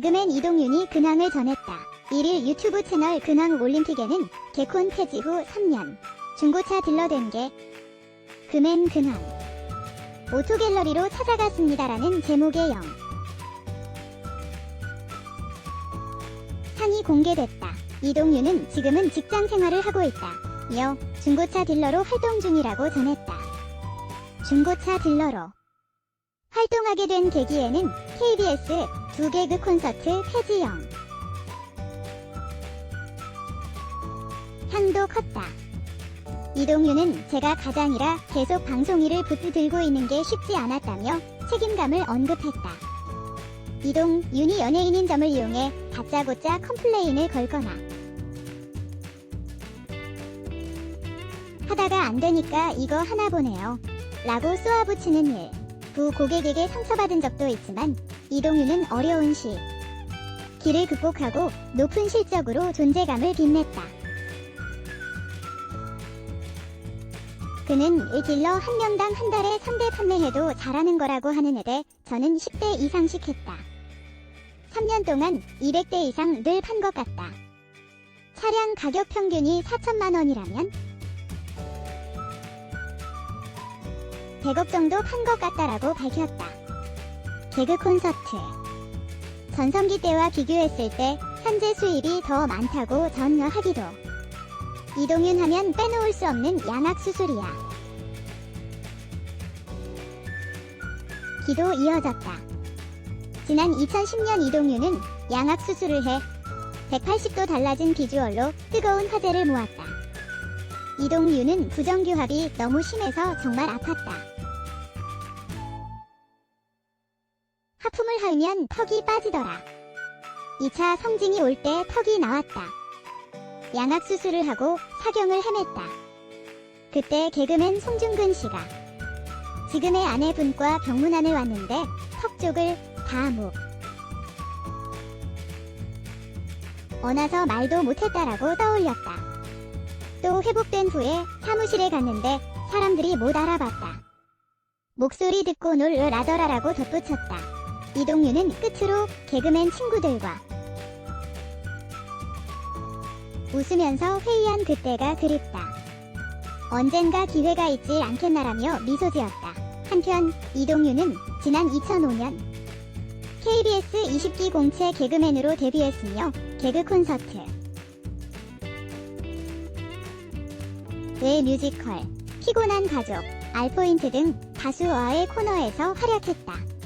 개그맨 이동윤이 근황을 전했다. 1일 유튜브 채널 근황 올림픽에는 개콘 폐지 후 3년 중고차 딜러 된게 금엔 근황 오토 갤러리로 찾아갔습니다라는 제목의 영 상이 공개됐다. 이동윤은 지금은 직장 생활을 하고 있다. 이어 중고차 딜러로 활동 중이라고 전했다. 중고차 딜러로 활동하게 된 계기에는 KBS 두 개그 콘서트 폐지영 향도 컸다. 이동윤은 제가 가장이라 계속 방송일을 붙들고 있는 게 쉽지 않았다며 책임감을 언급했다. 이동, 윤이 연예인인 점을 이용해 다짜고짜 컴플레인을 걸거나 하다가 안 되니까 이거 하나 보내요. 라고 쏘아붙이는 일. 부 고객에게 상처받은 적도 있지만 이동윤은 어려운 시 길을 극복하고 높은 실적으로 존재감을 빛냈다. 그는 1딜러 한 명당 한 달에 3대 판매해도 잘하는 거라고 하는 애대 저는 10대 이상씩 했다. 3년 동안 200대 이상 늘 판 것 같다. 차량 가격 평균이 4천만 원이라면 100억 정도 판 것 같다라고 밝혔다. 개그 콘서트. 전성기 때와 비교했을 때 현재 수입이 더 많다고 전여하기도. 이동윤 하면 빼놓을 수 없는 양악 수술이야. 기도 이어졌다. 지난 2010년 이동윤은 양악 수술을 해 180도 달라진 비주얼로 뜨거운 화제를 모았다. 이동윤은 부정규합이 너무 심해서 정말 아팠다. 하품을 하면 턱이 빠지더라. 2차 성징이 올 때 턱이 나왔다. 양악 수술을 하고 사경을 헤맸다. 그때 개그맨 송중근 씨가 지금의 아내분과 병문안을 왔는데 턱 쪽을 다 목. 어나서 말도 못했다라고 떠올렸다. 또 회복된 후에 사무실에 갔는데 사람들이 못 알아봤다. 목소리 듣고 놀라더라라고 덧붙였다. 이동윤은 끝으로 개그맨 친구들과 웃으면서 회의한 그때가 그립다. 언젠가 기회가 있지 않겠나라며 미소 지었다. 한편 이동윤은 지난 2005년 KBS 20기 공채 개그맨으로 데뷔했으며 개그 콘서트, 외 뮤지컬, 피곤한 가족, 알포인트 등 다수어의 코너에서 활약했다.